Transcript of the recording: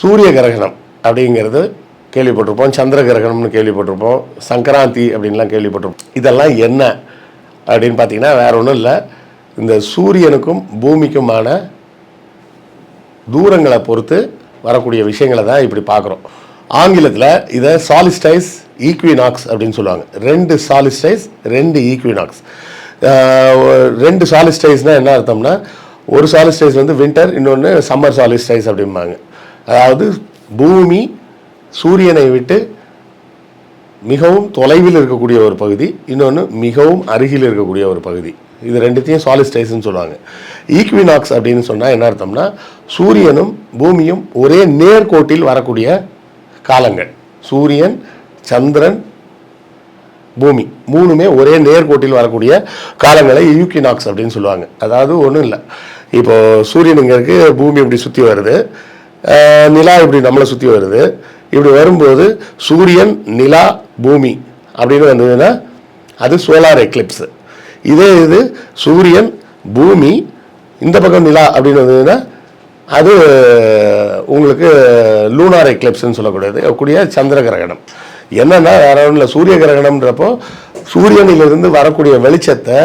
சூரிய கிரகணம் அப்படிங்கிறது கேள்விப்பட்டிருப்போம் சந்திர கிரகணம்னு கேள்விப்பட்டிருப்போம் சங்கராந்தி அப்படின்லாம் கேள்விப்பட்டிருப்போம். இதெல்லாம் என்ன அப்படின்னு பார்த்தீங்கன்னா வேற ஒன்றும் இல்லை. இந்த சூரியனுக்கும் பூமிக்குமான தூரங்களை பொறுத்து வரக்கூடிய விஷயங்களை தான் இப்படி பார்க்குறோம். ஆங்கிலத்தில் இதை சாலிஸ்டைஸ் ஈக்வினாக்ஸ் அப்படின்னு சொல்லுவாங்க. ரெண்டு சாலிஸ்டைஸ் ரெண்டு ஈக்வினாக்ஸ் ரெண்டு சாலிஸ்டைஸ்னால் என்ன அர்த்தம்னா ஒரு சாலிஸ்டைஸ் வந்து வின்டர் இன்னொன்று சம்மர் சாலிஸ்டைஸ் அப்படிம்பாங்க. அதாவது பூமி சூரியனை விட்டு மிகவும் தொலைவில் இருக்கக்கூடிய ஒரு பகுதி இன்னொன்று மிகவும் அருகில் இருக்கக்கூடிய ஒரு பகுதி. இது ரெண்டுத்தையும் சாலிஸ்டைஸ்ன்னு சொல்லுவாங்க. ஈக்வினாக்ஸ் அப்படின்னு சொன்னால் என்ன அர்த்தம்னா சூரியனும் பூமியும் ஒரே நேர்கோட்டில் வரக்கூடிய காலங்கள். சூரியன் சந்திரன் பூமி மூணுமே ஒரே நேர்கோட்டில் வரக்கூடிய காலங்களை யூக்கினாக்ஸ் அப்படின்னு சொல்லுவாங்க. அதாவது ஒன்றும் இல்லை. இப்போது சூரியன் இங்கே இருக்குது பூமி இப்படி சுற்றி வருது. நிலா இப்படி நம்மளை சுற்றி வருது. இப்படி வரும்போது சூரியன் நிலா பூமி அப்படின்னு வந்ததுன்னா அது சோலார் எக்லிப்ஸு இதே இது சூரியன் பூமி இந்த பக்கம் நிலா அப்படின்னு வந்ததுன்னா அது உங்களுக்கு லூனார் எக்லிப்ஸ்ன்னு சொல்லக்கூடியது. கூடிய சந்திர கிரகணம். என்னன்னா வேற ஒன்றும் இல்லை. சூரிய கிரகணம்ன்றப்போ சூரியனிலிருந்து வரக்கூடிய வெளிச்சத்தை